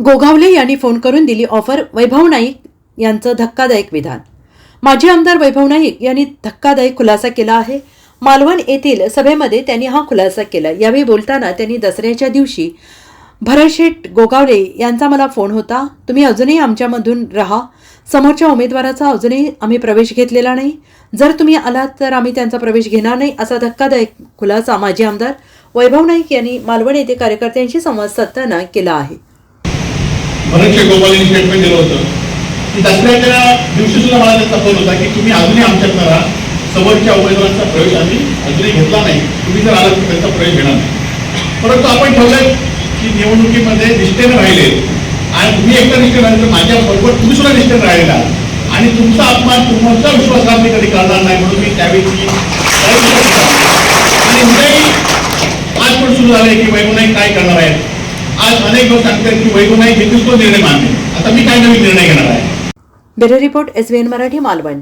गोगावले यांनी फोन करून दिली ऑफर वैभव नाईक यांचं धक्कादायक विधान. माजी आमदार वैभव नाईक यांनी धक्कादायक खुलासा केला आहे. मालवण येथील सभेमध्ये त्यांनी हा खुलासा केला. यावेळी बोलताना त्यांनी दसऱ्याच्या दिवशी भरतशेठ गोगावले यांचा मला फोन होता. तुम्ही अजूनही आमच्यामधून राहा. समोरच्या उमेदवाराचा अजूनही आम्ही प्रवेश घेतलेला नाही. जर तुम्ही आलात तर आम्ही त्यांचा प्रवेश घेणार नाही असा धक्कादायक खुलासा माजी आमदार वैभव नाईक यांनी मालवण येथे कार्यकर्त्यांशी संवाद साधताना केला आहे. भरतशे गोपालीने स्टेटमेंट दिलं होतं. की दसऱ्याच्या दिवशी सुद्धा मला त्यांचा फोन होता की तुम्ही अजूनही आमच्यात राहा समोरच्या उमेदवारांचा प्रवेश आम्ही अजूनही घेतला नाही. तुम्ही जर आलात तर त्यांचा प्रवेश घेणार नाही. परंतु आपण ठेवलंय की निवडणुकीमध्ये निष्ठेने राहिले. आणि तुम्ही एकटा निष्ठे राहिले तर माझ्याबरोबर तुम्ही सुद्धा निष्ठेने राहिलेला आणि तुमचा अपमान तुमचा विश्वासघात मी कधी करणार नाही म्हणून मी त्यावेळी आणि उद्याही आज पण सुरू झालंय की वैभव नाही काय करणार आहेत. अनेक लोक सांगतात की वैभव नाही घेतील तो निर्णय मान्य. आता मी काय नवीन निर्णय घेणार आहे? Bureau report S Marathi Malvan.